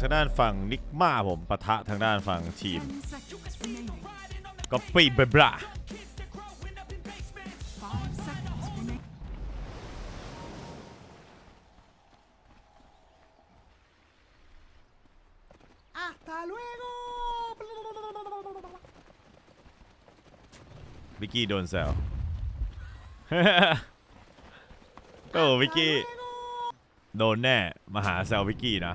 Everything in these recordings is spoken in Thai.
ทางด้านฝั่งนิกมาผมปะทะทางด้านฝั่งทีม Ten seconds remaining. ก็ปีเบรบรา Five seconds remaining. วิกกี้โดนแซวโอ้วิกกี้ โดนแน่ มาหาแซววิกกี้นะ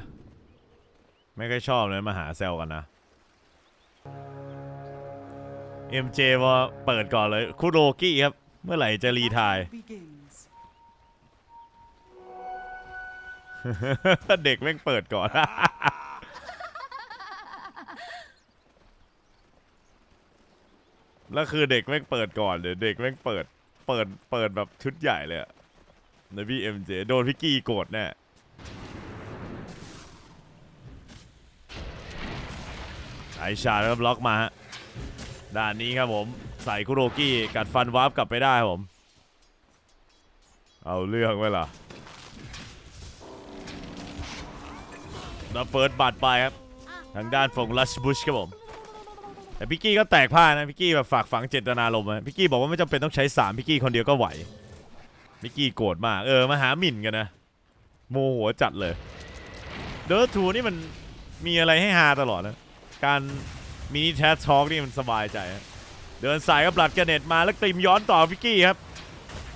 ไม่ค่อยชอบเลยมาหาแซวกันนะ MJ ว่าเปิดก่อนเลยคุโรกี้ครับ เมื่อไหร่จะรีทาย เด็กแม่งเปิดก่อน แล้วคือเด็กแม่งเปิดก่อนเดี๋ยวเด็กแม่งเปิด เปิด เปิดแบบชุดใหญ่เลยอะในพี่เอ็มเจโดนพี่กี้โกรธแน่ ไอชาแล้วบล็อกมาฮะด้านนี้ครับผม ใส่คุโรกี้กัดฟันวาร์ปกลับไปได้ผม เอาเรื่องไว้ล่ะแล้วเฟิร์สบัตรไปครับ ทางด้านฝั่งลัชบุชครับผม แต่พี่กี้ก็แตกผ้านะพี่กี้แบบฝากฝังเจตนารมนะพี่กี้บอกว่าไม่จำเป็นต้องใช้สามพี่กี้คนเดียวก็ไหวพี่กี้โกรธมาก เออมาหาหมิ่นกันนะ โมโหจัดเลย เดอร์ทูนี่มันมีอะไรให้ฮาตลอดนะ การมินิแทสทอกนี่มันสบายใจ เดินสายกับบลัดกระเน็ตมาแล้วกลิมย้อนต่อพี่กี้ครับ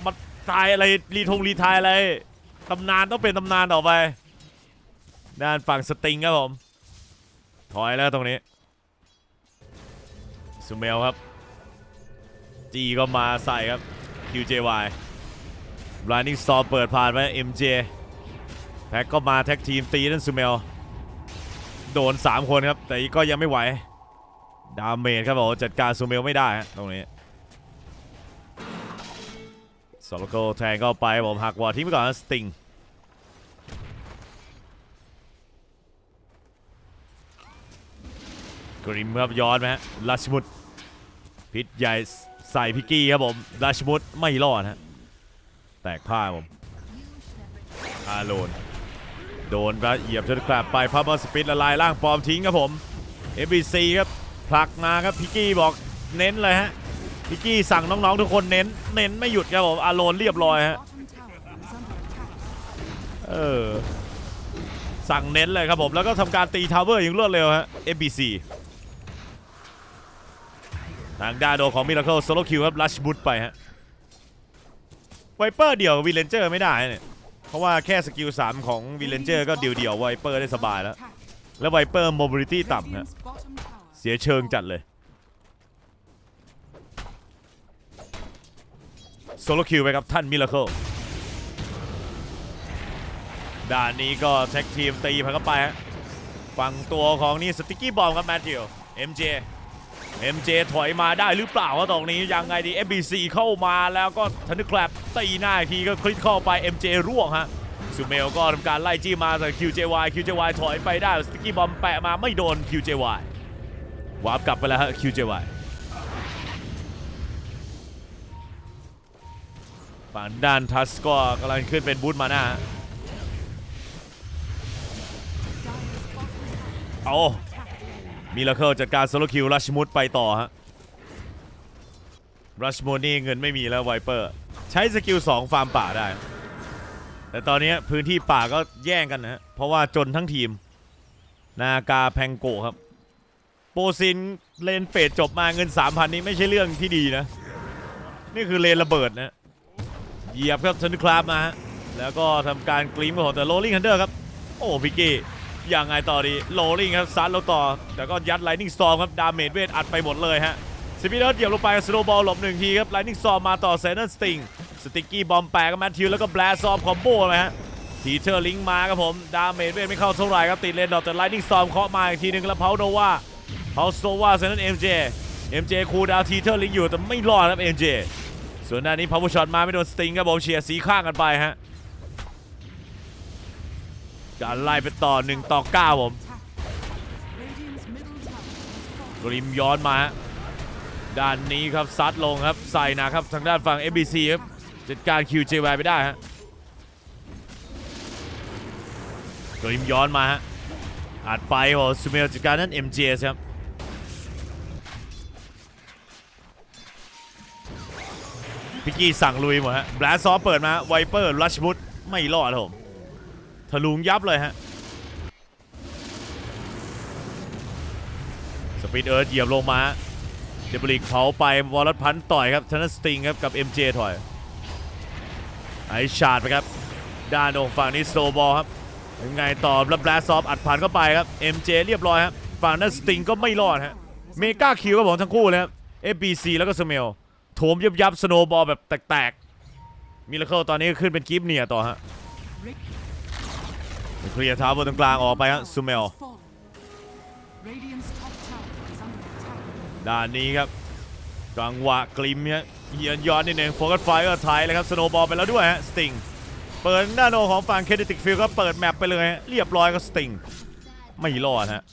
มาตายอะไรรีทงรีทายอะไรตำนานต้องเป็นตำนานต่อไป ด้านฝั่งสติงครับผม ถอยแล้วตรงนี้ซูเมลครับจีก็มาใส่ครับ QJY Blinding Storm เปิดผ่านไป MJ แพ็กก็มาแท็กทีมตีนั่นซูเมล โดน 3 คนครับ แต่ก็ยังไม่ไหว ดาเมจครับผมจัดการซูเมลไม่ได้ตรงนี้สโลโกแทงเข้าไปผมหักวอร์ทิ้งไปก่อนสติงกริมครับย้อนไหมฮะลัชมุดพิษใหญ่ใส่พิกกี้ครับผมลัชมุดไม่รอดฮะแตกผ้าผมอาโลน ดนก็เหยียบจนกลับไปพับมาสปิดละลายร่างปลอมทิ้งครับผม FBC ครับผลักมาครับพิกกี้บอกเน้นเลยฮะพิกกี้สั่งน้องๆทุกคนเน้น เน้นไม่หยุดครับผมอาโลนเรียบร้อยฮะเออสั่งเน้นเลยครับผม แล้วก็ทำการตีทาวเวอร์อย่างรวดเร็วฮะ FBC ทางด้านโดของมิราเคิลโซโลคิวครับลัชบุตไปฮะไวเปอร์เดี่ยววีเลนเจอร์ไม่ได้เนี่ย ราะว่าแค่สกิล 3 ของวีเลนเจอร์ก็เดี่ยวๆไวเปอร์ได้สบายแล้ว Attack. แล้วไวเปอร์โมบิลิตี้ต่ำฮะ Radiant's bottom tower. เสียเชิงจัดเลยโซโลคิวไปครับท่านมิราเคิลด้านนี้ก็แท็กทีมตีพันเข้าไปฮะฝั่งตัวของนี่สติกกี้บอมครับแมทธิว MJ MJ ถอยมาได้หรือเปล่าวะตรงนี้ยังไงดี FBC เข้ามาแล้วก็ทันนึกแคลบตีหน้าทีก็คลิกเข้าไป MJ ร่วงฮะซูเมลก็ทำการไล่จี้มาแต่ QJY QJY ถอยไปได้สติกี้บอมแปะมาไม่โดน QJY วาร์ปกลับไปแล้วฮะ QJY ฝั่งด้านทัสก็กำลังขึ้นเป็นบูธมาหน้าฮะเอา มิราเคิลจัดการโซโลคิวรัชมุดไปต่อฮะรัชมุดนี่เงินไม่มีแล้วไวเปอร์ ใช้สกิล2ฟาร์มป่าได้ แต่ตอนนี้พื้นที่ป่าก็แย่งกันนะ เพราะว่าจนทั้งทีม นากาแพงโกครับ โปซินเลนเฟดจบมาเงิน 3,000 นี้ไม่ใช่เรื่องที่ดีนะ นี่คือเลนระเบิดนะเหยียบครับทันคลาบมาฮะแล้วก็ทำการกรีมของแต่โรลลิงฮันเดอร์ครับ โอ้พิกกี้ ยังไงต่อดีโรลลิงครับซัดลงต่อแต่ก็ยัดไลนิ่งสตอมครับ ดาเมจเวทอัดไปหมดเลยฮะสปีดเดอร์เหยียบลงไปสโนบอลหลบหนึ่งทีครับไลนิ่งสตอมมาต่อเซนเนอร์สติงสติกกี้บอมแปะกับแมทธิวแล้วก็แบลซอมคอมโบเลยฮะทีเทอร์ลิงมาครับผม ดาเมจเวทไม่เข้าเท่าไหร่ครับติดเลนดอกแต่ไลนิ่งสตอมเคาะมาอีกทีหนึงแล้วเพาโนวาเพาโซวาเซนเนอร์เอ็มเจเอ็มเจคูดาวทีเทอร์ลิงอยู่แต่ไม่รอดครับเอ็มเจส่วนด้านนี้พาวเวอร์ช็อตมาไม่โดนสติงครับผมเฉียดสีข้างกันไปฮะ การไล่ไปต่อ 1 ต่อ 9 ผมกริมย้อนมาฮะด้านนี้ครับซัดลงครับใส่นะครับทางด้านฝั่ง FBC ครับจัดการ QJY ไปได้ฮะกริมย้อนมาฮะอัดไปโอ้ซูเมลจัดการนั่น MJS ครับพิกกี้สั่งลุยหมดฮะแบลซอเปิดมาไวเปอร์ลัชบุตไม่รอดครับผม ทะลุงยับเลยฮะ สปีดเอิร์ธเหยียบลงมา เดบริกเผาไปวอลลัตพันต่อยครับธนสติงครับกับ MJ ถอย ไอชาร์ดไปครับ ด้านองฝั่งนี้โซบอลครับยังไงต่อแล้วแบลซอฟอัดผ่านเข้าไปครับ MJ เรียบร้อยครับฝั่งนั้นสติงก็ไม่รอดฮะ เมกาคิวครับผมทั้งคู่เลยครับ FBC แล้วก็สเมลโถมยับยับสโนบอลแบบแตกๆมิลเคิลตอนนี้ขึ้นเป็นกิฟเนียต่อฮะ เคลียร์เท้าบนตรงกลางออกไปฮะซูเมลด้านนี้ครับจังหวะกลิมเฮียเยียนย้อนนิดหนึ่งโฟกัสไฟก็ไทยเลยครับสโนบอลไปแล้วด้วยฮะสติงเปิดด้านโนของฝั่งเคดิติกฟิลก็เปิดแมปไปเลยเรียบร้อยก็สติงไม่รอดฮะ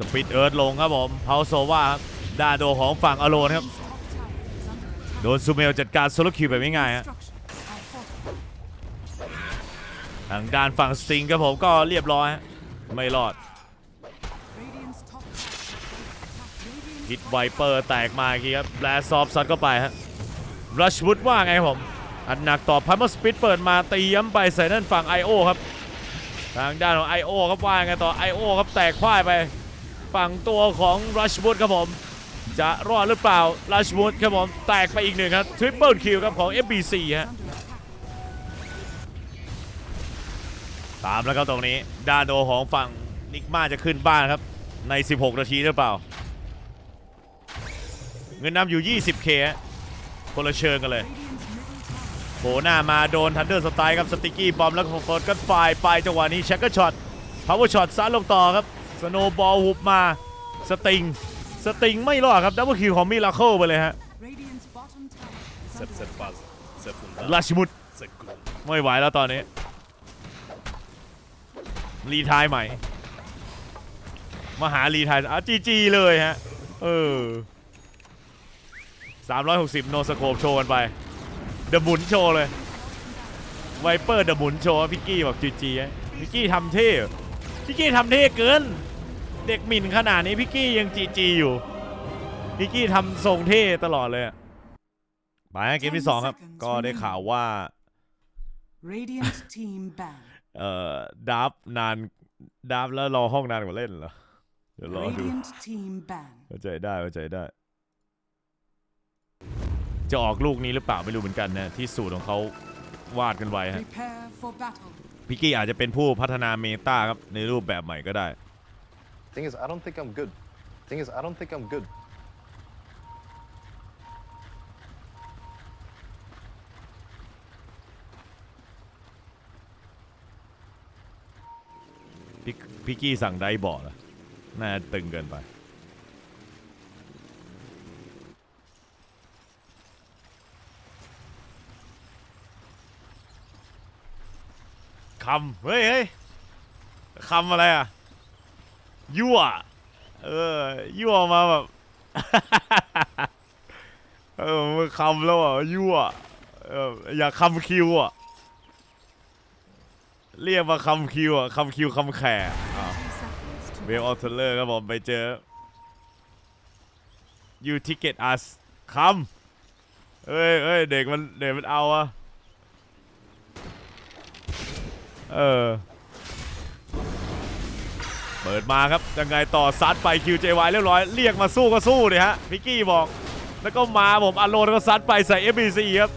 สปิดเอิร์ธลงครับผมเฮาโซว่าครับด้าโดของฝั่งอโลนครับ โดนซูเมลจัดการโซโลคิวแบบไม่ง่ายฮะทางด้านฝั่งสิงครับผมก็เรียบร้อยฮะไม่รอดฮิตไวเปอร์แตกมาอีครับแบลซอฟซัดเข้าไปฮะรัชวุดว่าไงผม อันหนักต่อพัมเมอร์สปิดเปิดมาตีย้ำไปใส่นั่นฝั่ง I.O. ครับ ทางด้านของ I.O. ครับว่าไงต่อ I.O. ครับแตกพ่ายไป ฝั่งตัวของรัชวุดครับผม จะรอดหรือเปล่ารัชวุดครับผม แตกไปอีกหนึ่งครับทริปเปิลคิวครับของ FBC ฮะตามแล้วครับตรงนี้ด้านโดของฝั่งนิกมาจะขึ้นบ้านครับ ใน 16 นาทีหรือเปล่า เงินนำอยู่ 20k ฮะคนละเชิงกันเลยโผหน้ามาโดนทันเดอร์สไตล์ครับสติกี้บอมแล้วก็เฟิร์สกันไฟไปจังหวะนี้แช็กเกอร์ช็อตพาวเวอร์ช็อตซัดลงต่อครับ สโนบอลหุบมา สติง สติงไม่รอดครับดับเบิลคิวของมิราเคิลไปเลยฮะ Radiant's bottom tower is Cette, under cette attack. phase, cette funda, ราชิมุด cette groupe. ไม่ไหวแล้วตอนนี้ รีไทายใหม่ มาหารีไทายอะจีจีเลยฮะ เออ360 โนสโคปโชว์กันไป เดอะหมุนโชว์เลย ไวเปอร์เดอะหมุนโชว์พี่กี้บอกจีจีฮะพี่กี้ทำเท่พี่กี้ทำเท่เกิน เด็กหมิ่นขนาดนี้พี่กี้ยังจีจีอยู่พี่กี้ทำทรงเท่ตลอดเลยอะไปฮะเกมที่สองครับ ก็ได้ข่าวว่า Radiant team ban. เอ่อดับนานดับแล้วรอห้องนานกว่าเล่นเหรอเดี๋ยวรอดู Radiant team ban. เข้าใจได้เข้าใจได้ จะออกลูกนี้หรือเปล่าไม่รู้เหมือนกันนะ ที่สูตรของเขาวาดกันไว้ฮะ Prepare for battle. พิกกี้อาจจะเป็นผู้พัฒนาเมตาครับในรูปแบบใหม่ก็ได้ Thing is, I don't think I'm good. Thing is, I don't think I'm good. พิกพิกกี้สั่งได้บอร์ดน่าตึงเกินไป คำ เฮ้ยเฮ้ยคำอะไรอะ ยั่ว เออ ยั่วมาแบบ เออมันคำแล้วอะ ยั่ว เออ อยากคำคิวอะ เรียกมาคำคิวอะคำคิวคำแข่อ่า30 seconds to เวลออเทเลอร์ครับผมไปเจอ you ticket us คำเอ้ยเอ้ยเด็กมันเด็กมันเอาอะเออ เปิดมาครับยังไงต่อซัดไป QJY เรียบร้อย เรียกมาสู้ก็สู้เลยฮะพิกกี้บอก แล้วก็มาผมอโลนก็ซัดไปใส่ FBC ครับ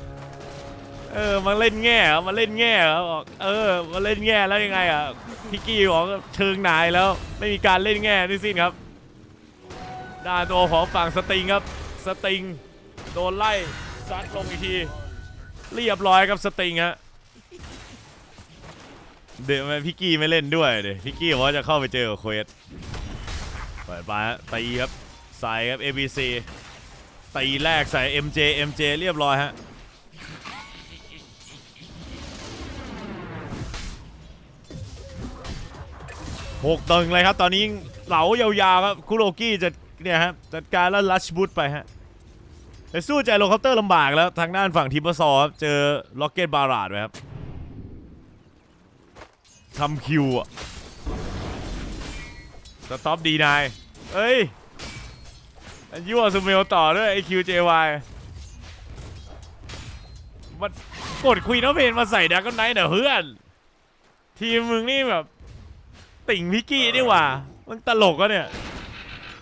เออมาเล่นแง่มาเล่นแง่เอบอกเออมาเล่นแง่แล้วยังไงอะพิกกี้บอกเชิงนายแล้วไม่มีการเล่นแง่ทั้งสิ้นครับด้านตัวของฝั่งสติงครับสติงโดนไล่ซัดลงอีกที เรียบร้อยครับสติงฮะ เดี๋ยวมันพี่กี้ไม่เล่นด้วยเดี๋ยวพี่กี้บอกว่าจะเข้าไปเจอกับเควสเปิดไปฮะตีครับใส่ครับ ABC ตีแรกใส่ MJ MJ เรียบร้อยฮะหกตึงเลยครับ ตอนนี้เหลายาวๆครับคุโรกี้จะเนี่ยฮะจัดการแล้วลัชบูตไปฮะแต่สู้ใจโลคาน์เตอร์ลำบากแล้ว ทางด้านฝั่งทีมเปอร์ซอเจอล็อกเก็ตบาราดไว้ครับ ทำคิวอะสต็อปดีนายเอ้ยยั่วซูเมลต่อด้วยไอคิวเจวายมันกดควีนเอาเพนมาใส่ดักก็ไนท์เด้อเพื่อน ทีมมึงนี่แบบ ติ่งพิกกี้นี่หว่า มันตลกอะเนี่ย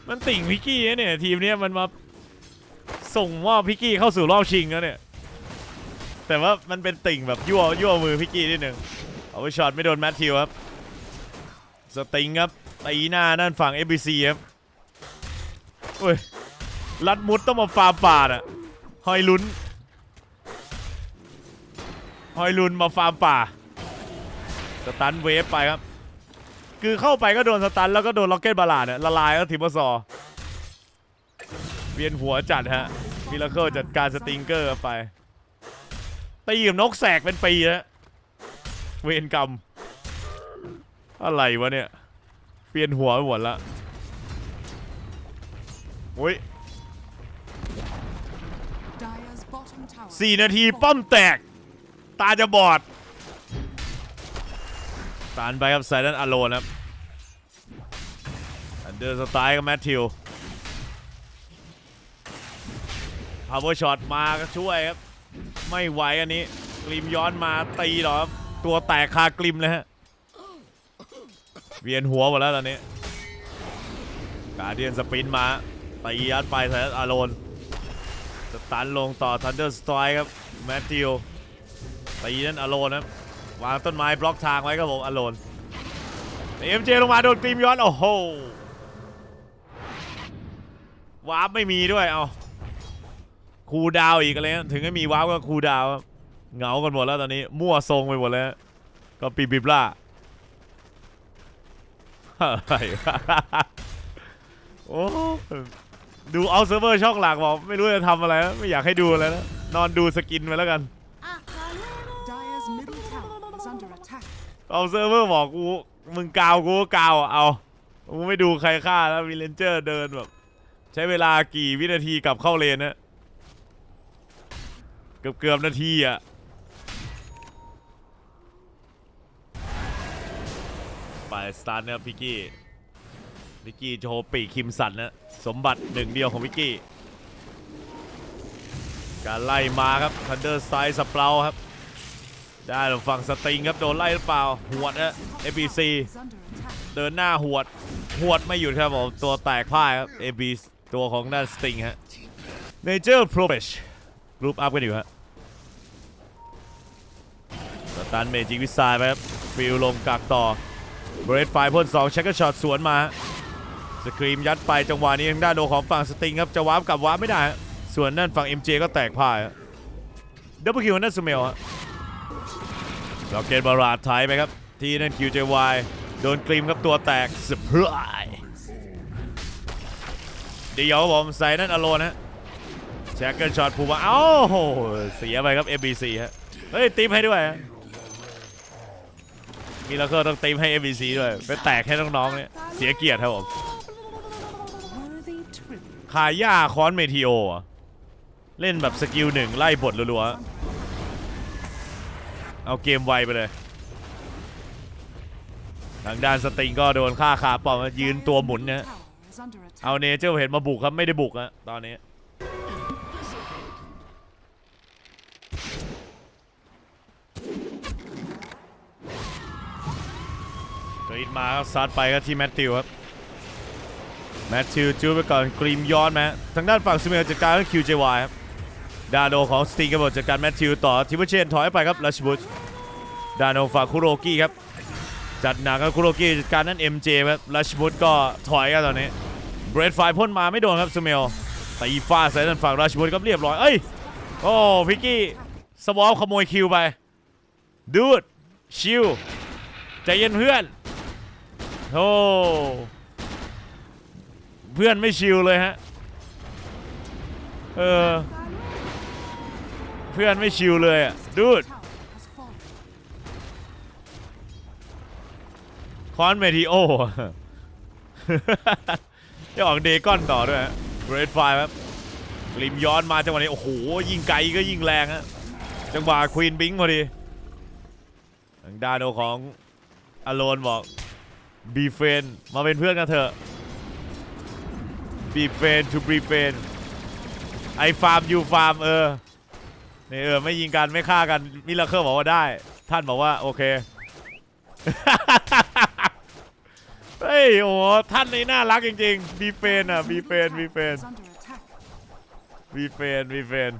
มันติ่งพิกกี้นะเนี่ย ทีมเนี้ยมันมาส่งมอบพิกกี้เข้าสู่รอบชิงแล้วเนี่ย แต่ว่ามันเป็นติ่งแบบยั่วยั่วมือพิกกี้นิดนึง เอาไปช็อตไม่โดนแมทธิวครับ สติงครับตีหน้านั่นฝั่ง FBC ครับโอ้ยลัดมุดต้องมาฟาร์ป่าดอะหอยลุ้นหอยลุ้นมาฟาร์มป่า สตันเวฟไปครับ คือเข้าไปก็โดนสตันแล้วก็โดนล็อกเก็ตบาลาดเนี่ยละลายก็ทีมอซอร์เวียนหัวจัดฮะมิราเคิลจัดการสติงเกอร์ไปตีกับนกแสกเป็นปีแล้ว เวรกรรม อะไรวะเนี่ย เปลี่ยนหัวไปหมดละโอ้ยสี่นาทีป้อมแตก ตาจะบอด ตานไปครับไซดันอโลนครับอันเดอร์สไตล์กับแมทธิวพาวเวอร์ช็อตมาก็ช่วยครับ ไม่ไหวอันนี้กลิมย้อนมาตีหรอครับ ตัวแตกคากลิมเลยฮะ เวียนหัวหมดแล้วตอนนี้ กาเดียนสปินมาตียัดไปไซดันอโลนสตันลงต่อ Thunder Strike ครับ แมทธิวตีนั่นอโลนครับ วางต้นไม้บล็อกทางไว้ครับผมอโลนเอ็มเจลงมาโดนกรีมย้อน โอ้โหวาร์ปไม่มีด้วยเอาคูดาวอีกอะไรเงี้ยถึงไม่มีวาร์ปก็คูดาวครับ เหงากันหมดแล้วตอนนี้ มั่วทรงไปหมดแล้ว ก็ปีบิบล่าอะไรวะโอ้ดูเอาเซิร์ฟเวอร์ช่องหลักบอกไม่รู้จะทำอะไรแล้วไม่อยากให้ดูอะไรแล้วนอนดูสกินไปแล้วกัน Dire's middle tower is under attack. เอาเซิร์ฟเวอร์บอกกูมึงกาวกูก็กาวอะเอากูไม่ดูใครฆ่าแล้วมีเลนเจอร์เดินแบบ ใช้เวลากี่วินาทีกลับเข้าเลนนะเกือบเกือบนาทีอะ ไปสตาร์ทนะครับพิกกี้พิกกี้โชว์ปีกคิมสันนะสมบัติหนึ่งเดียวของพิกกี้การไล่มาครับทันเดอร์ไซส์สเปราครับ ได้หรือฝั่งสติงครับโดนไล่หรือเปล่าหวดฮะ ABC Is under attack. เดินหน้าหวดหวดไม่หยุดครับผมตัวแตกพ่ายครับ AB ตัวของด้านสติงฮะ Major Pro b e s h กรุ๊ปอัพกันอยู่ฮะสตันเมจิกวิสายไปครับฟิลลงกักต่อ เบรดไฟพ่น2เช็คเกอร์ช็อตสวนมาสกรีมยัดไปจังหวะนี้ทางด้านโดของฝั่งสติงครับจะวาร์ปกลับวาร์ปไม่ได้ ส่วนนั่นฝั่ง MJ ก็แตกพ่ายดับเบิลคิวนั่นสเมลฮะล็อกเกตบาราดไทยไปครับ ที่นั่น QJY โดนกรีมครับตัวแตกเซอร์ไพรส์เดี๋ยวผมใส่นั่นอโลนะแจ็คเกิลช็อตผูมาเอ้าโหเสียไปครับ MBC ฮะเฮ้ยตีมให้ด้วยฮะ มีแล้วก็ต้องตีมให้ MBC ด้วยไปแตกให้น้องๆเนี่ยเสียเกียรติครับผมคาย่าคอนเมทิโอเล่นแบบสกิลหนึ่งไล่บทรัวๆเอาเกมไวไปเลย ทางด้านสติงก็โดนฆ่าขาปอมยืนตัวหมุนนะ Tower is under attack. เอาเนเจอร์เห็นมาบุกครับไม่ได้บุกอะตอนนี้ รีดมาครับซัดไปก็ที่แมตติวครับแมตติวจูไปก่อนกรีมย้อนมทางด้านฝั่งซิเมลจัดการก็คิวเจวายครับดาโนของสติงกบฏจัดการแมตติวต่อทิวเชนถอยไปครับลัชบุชดาโนฝั่งคุโรกี้ครับจัดหนักครับคุโรกี้จัดการนั่น MJ ครับลัชบุชก็ถอยกันตอนนี้เบรดไฟพ่นมาไม่โดนครับสเมลตีฟ้าใส่ด้านฝั่งราชบุตรก็เรียบร้อยเอ้ยโอ้พิกกี้สวอปขโมยคิวไปดูดชิวใจเย็นเพื่อน โอ้เพื่อนไม่ชิวเลยฮะ เออ เพื่อนไม่ชิวเลยอะดูดคอนเมทิโอจะออกเดก้อนต่อด้วยเรดไฟครับกลิมย้อนมาจังหวะนี้ โอ้โห ยิงไกลก็ยิงแรงฮะจังหวะควีนบิงพอดีทางด้านของอโลนบอก บีเฟนมาเป็นเพื่อนกันเถอะบีเฟนทูบีเฟนไอฟาร์มยูฟาร์มเออนี่เออไม่ยิงกันไม่ฆ่ากันมิลเลอร์บอกว่าได้ ท่านบอกว่าโอเคเฮ้ยโอ้ท่านนี่น่ารักจริงๆบีเฟนอะบีเฟนบีเฟนบีเฟนบีเฟน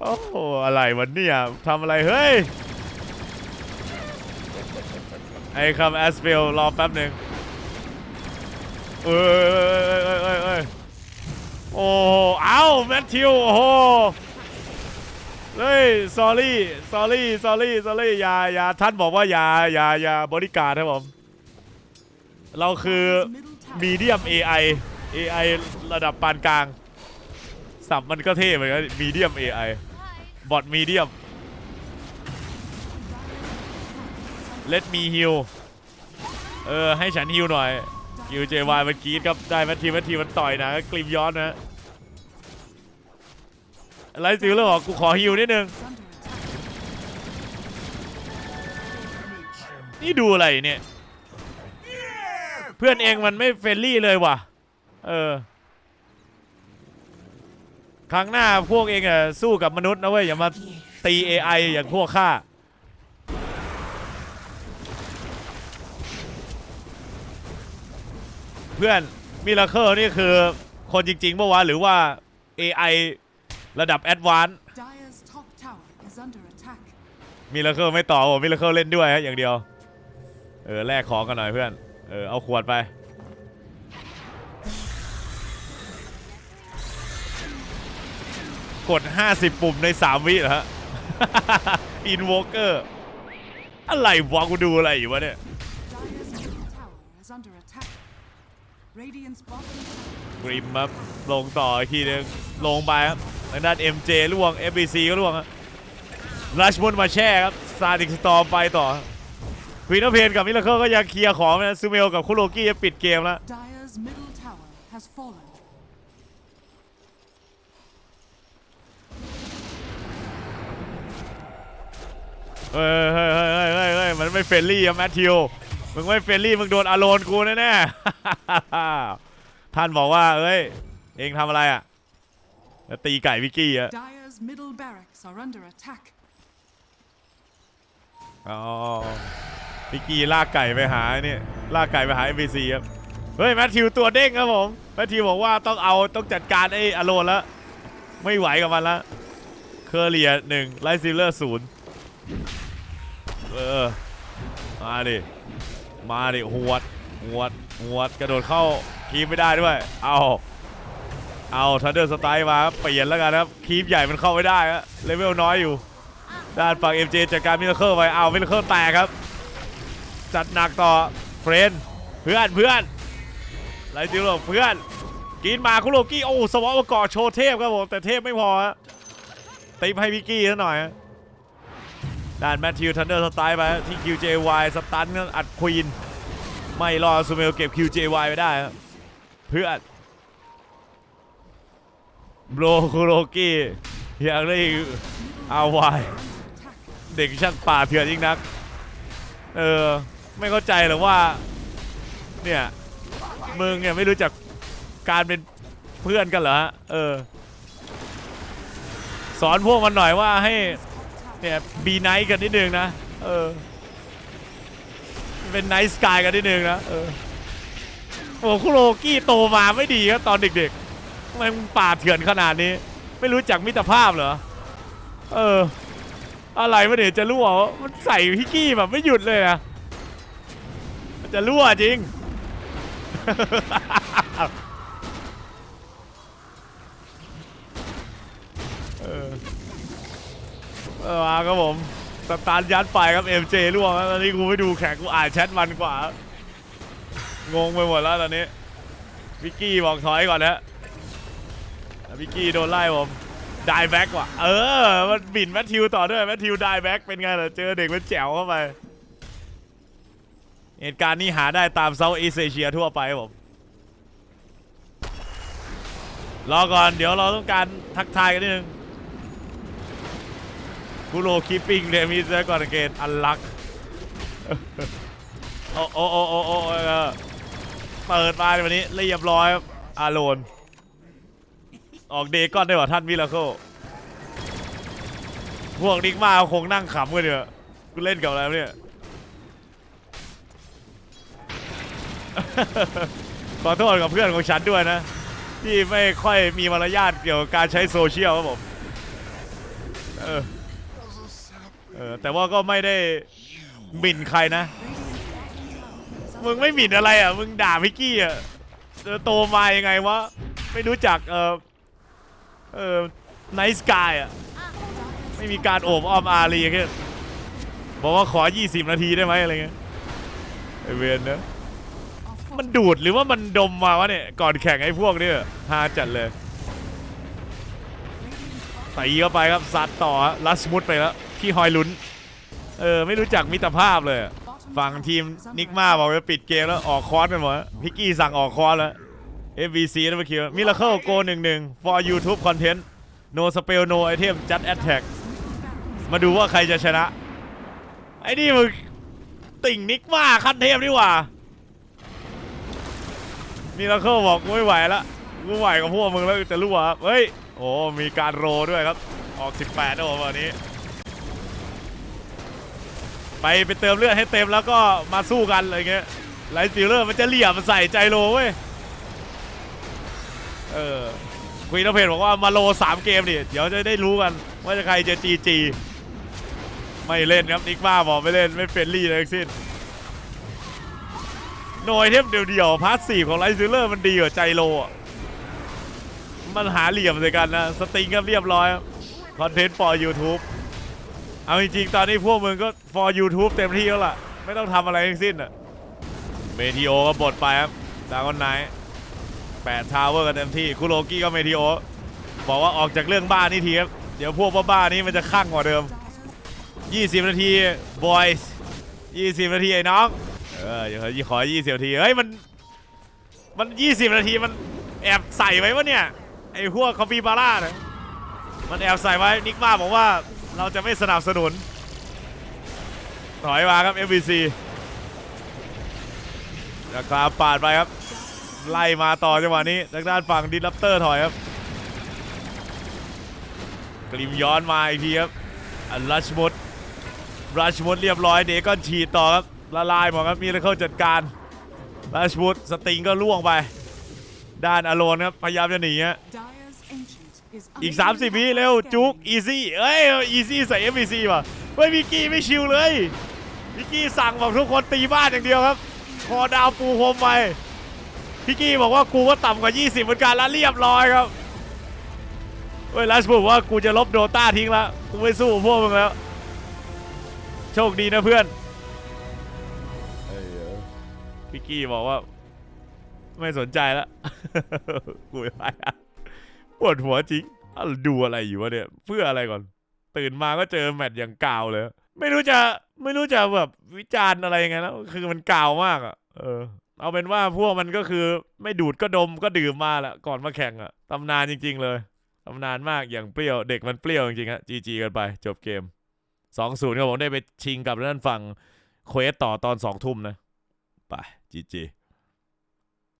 โอ้โหอะไรวันนี้ทำอะไรเฮ้ย ไอ้คำแอสเฟลรอแป๊บหนึ่งเอ้ยเอ้ยเอ้ยเอ้ยโอ้โหเอ้าแมทธิวโอ้โหเฮ้ย s อรี่ s อรี่ s อรี่ s อรี่อย่าอย่าท่านบอกว่าอย่าอย่าอย่าบริการครับผม เราคือมีเดียม AI AI ระดับปานกลางสับมันก็เท่เหมือนกันมีเดียม AI บอทมีเดียม Let me heal เออให้ฉันฮิวหน่อยคิวเจวายมันกรีดครับได้แมททีแมททีมันต่อยนะกลิมย้อนนะไรสิวเลยบอกกูขอฮิวนิดนึงนี่ดูอะไรเนี่ยเพื่อนเองมันไม่เฟรนลี่เลยว่ะ เออ ครั้งหน้าพวกเองอะสู้กับมนุษย์นะเว้ยอย่ามาตี AI อย่างพวกข้า เพื่อนมิราเคิลนี่คือคนจริงๆเมื่อวานหรือว่า AI ระดับแอดวานซ์ Dire's top tower is under attack. มิราเคิลไม่ต่อผมมิราเคิลเล่นด้วยฮะอย่างเดียว เออแลกของกันหน่อยเพื่อน เออเอาขวดไป กด 50 ปุ่มใน 3 วิเหรอฮะอินวอเกอร์อะไรวะกูดูอะไรอยู่วะเนี่ย กริมครับลงต่ออีกทีนึงลงไปครับทางด้าน MJ ล่วง FBC ก็ล่วงครับรัชมุนมาแช่ครับซาดิกสตอมไปต่อควีนเพนกับมิลเลอร์ก็ยังเคลียร์ของนะซูเมลกับคุโรกี้จะปิดเกมแล้ว Dire's middle tower has fallen. เฮ้ยเฮ้ยเฮ้ยเฮ้ยเฮ้ยเฮ้ยมันไม่เฟรนลี่อะแมทธิว มึงไม่เฟรนลี่มึงโดนอารอนกูแน่ๆ ท่านบอกว่า เอ้ย เองทำอะไรอะจะตีไก่วิกกี้อะ Dire's middle barracks are under attack. อ๋อวิกกี้ลากไก่ไปหาเนี่ยลากไก่ไปหา NPC ครับ เฮ้ยแมทธิวตัวเด้งครับผมแมทธิวบอกว่าต้องเอาต้องจัดการไอ้อารอนแล้ว ไม่ไหวกับมันแล้วเคอร์เรียหนึ่งไลซิลเลอร์ศูนย์เออ มาดิ มาดิหวดหวดหวดกระโดดเข้าคีบไม่ได้ด้วย เอาเอาทันเดอร์สไตล์มาเปลี่ยนแล้วกันครับคีบใหญ่มันเข้าไม่ได้ครับเลเวลน้อยอยู่ ด้านฝั่ง MJ จัดการมิลเลอร์ไปเอามิลเลอร์แตกครับ จัดหนักต่อเฟรนเพื่อนเพื่อนไรจิโร่เพื่อนกินมาคุโรกี้โอ้สวอปเกาะโชว์เทพครับผมแต่เทพไม่พอตีให้พิกกี้ซะหน่อย ด้านแมทธิวทันเดอร์สไตล์ไปที่ QJY สตันอัดควีน ไม่รอซูเมลเก็บ QJY ไปได้เพื่อนโบรคุโรกี้อยากได้อาวายเด็กช่างป่าเถื่อนยิ่งนัก เออ ไม่เข้าใจหรอกว่า เนี่ย มึงเนี่ยไม่รู้จักการเป็นเพื่อนกันเหรอฮะเออ สอนพวกมันหน่อยว่าให้ เนี่ยบีไนท์กันนิดนึงนะ เออ เป็นไนท์สกายกันนิดนึงนะ เออ โอ้คุโรกี้โตมาไม่ดีครับตอนเด็กๆทำไมมึงป่าเถื่อนขนาดนี้ ไม่รู้จักมิตรภาพเหรอ เออ อะไรวะเนี่ยจะรั่ววะมันใส่พิกกี้แบบไม่หยุดเลยนะมันจะรั่วจริง เออ เออมาครับผมสตาร์ทยัดไปครับ MJ ร่วงแล้วตอนนี้กูไม่ดูแข่งกูอ่านแชทมันกว่า งงไปหมดแล้วตอนนี้วิกกี้บอกถอยก่อนนะวิกกี้โดนไล่ผมได้แบ็กว่ะ เออ มันบินแมทธิวต่อด้วยแมทธิวได้แบ็กเป็นไงล่ะ เจอเด็กมันแจ๋วเข้าไป เหตุการณ์นี้หาได้ตามเซาท์อีสเอเชียทั่วไปครับผม รอก่อน เดี๋ยวเราต้องการทักทายกันนิดนึง กูโรคีปิ้งเดมิสก่อนเกตอันลักโอ้โอ้โอ้โอ้โอ้เออเปิดมาในวันนี้เรียบร้อยอาโลน ออกเดก้อนได้ว่าท่านมิราเคิลพวกนิกมาคงนั่งขำกันเถอะกูเล่นกับอะไรเนี่ยขอโทษกับเพื่อนของฉันด้วยนะ ที่ไม่ค่อยมีมารยาทเกี่ยวกับการใช้โซเชียลครับผม เออ เออแต่ว่าก็ไม่ได้หมิ่นใครนะ มึงไม่หมิ่นอะไรอะ มึงด่าพิกกี้อะเออโตมายังไงวะ ไม่รู้จักเออเออไนส์กายอะ ไม่มีการโอบอ้อมอารีแค่บอกว่าขอ 20 นาทีได้ไหมอะไรเงี้ยไอเวนนะมันดูดหรือว่ามันดมมาวะเนี่ย ก่อนแข่งไอ้พวกเนี่ยฮาจัดเลยตีเข้าไปครับซัดต่อลัสมุดไปแล้ว พี่ฮอยลุ้น เออ ไม่รู้จักมิตรภาพเลย ฝั่งทีมนิกมาบอกจะปิดเกมแล้วออกคอร์สกันหมดพิกกี้สั่งออกคอร์สแล้ว FBC นะเมื่อกี้มิราเคิลโกหนึ่งหนึ่ง for YouTube content no spell no item just attack มาดูว่าใครจะชนะ ไอ้นี่มึงติ่งนิกมาขั้นเทพนี่หว่ามิราเคิลบอกไม่ไหวละกูไหวกับพวกมึงแล้วจะรู้ว่าเฮ้ย โอ้มีการโรด้วยครับ ออก 18นะผมวันนี้ ไปไปเติมเลือดให้เต็มแล้วก็มาสู้กันอะไรเงี้ยไลท์ซิลเลอร์มันจะเหลี่ยมใส่ใจโลเว้ย เออคุยนเพจบอกว่ามาโลสามเกมดิเดี๋ยวจะได้รู้กัน ว่าจะใครจะจีจีไม่เล่นครับนิกมาบอกไม่เล่นไม่เฟรนลี่เลยทั้งสิ้นหน่ยเทพเดียวๆพาสซีฟของไลท์ซิลเลอร์มันดีกว่าใจโลอะมันหาเหลี่ยมใส่กันนะ สติงก็เรียบร้อยคอนเทนต์ for YouTube เอาจริงๆ ตอนนี้พวกมึงก็ for YouTube เต็มที่แล้วล่ะ ไม่ต้องทำอะไรทั้งสิ้นอะเมทีโอก็บดไปครับดากอนไนท์แปดทาวเวอร์กันเต็มที่ คุโรกี้ก็เมทิโอ บอกว่าออกจากเรื่องบ้านนี่ทีครับ เดี๋ยวพวกบ้าๆนี้มันจะข้างกว่าเดิม 20 นาที บอยส์20 นาทีไอ้น้อง เออเดี๋ยวขอ 20 นาที เฮ้ยมัน มัน 20 นาทีมันแอบใส่ไว้วะเนี่ย ไอ้พวกคอฟฟี่บาร่าเนี่ยมันแอบใส่ไว้ นิกมาบอกว่า เราจะไม่สนับสนุน ถอยมาครับ MVC ราคาปาดไปครับ ไล่มาต่อจังหวะนี้ทางด้านฝั่งดิลัปเตอร์ถอยครับ กลิมย้อนมาอีกทีครับอันรัชมุดรัชมุดเรียบร้อยเดกอนฉีดต่อครับละลายหมดครับมีแล้วเข้าจัดการรัชมุดสติงก็ล่วงไป ด้านอโลนครับพยายามจะหนีฮะ อีก 30 วิเร็ว จุกอีซี่เอ้ยอีซี่ใส่ FBC ว่ะเฮ้ยวิกกี้ไม่ชิวเลยวิกกี้สั่งบอกทุกคนตีบ้านอย่างเดียวครับคอดาวปูโฮมไปพี่กี้บอกว่ากูก็ต่ำกว่า 20 เหมือนกันแล้วเรียบร้อยครับเฮ้ยลัสบอกว่ากูจะลบโดต้าทิ้งละกูไม่สู้พวกมึงแล้ว โชคดีนะเพื่อนเอ้ยเออพี่กี้บอกว่า ไม่สนใจแล้วกูไม่ไปอะ ปวดหัวจริงดูอะไรอยู่วะเนี่ยเพื่ออะไรก่อน ตื่นมาก็เจอแมตช์อย่างกาวเลย ไม่รู้จะไม่รู้จะแบบวิจารณ์อะไรยังไงแล้วคือมันกาวมากอะเออ เอาเป็นว่าพวกมันก็คือไม่ดูดก็ดมก็ดื่มมาแหละก่อนมาแข่งอะตำนานจริง ๆ เลยตำนานมากอย่างเปรี้ยวเด็กมันเปรี้ยวจริงๆฮะจีจีกันไป จบเกม2อศูนย์ครับผมได้ไปชิงกับด้านฝั่งเควสต่อตอนสองทุ่มนะไปจีจี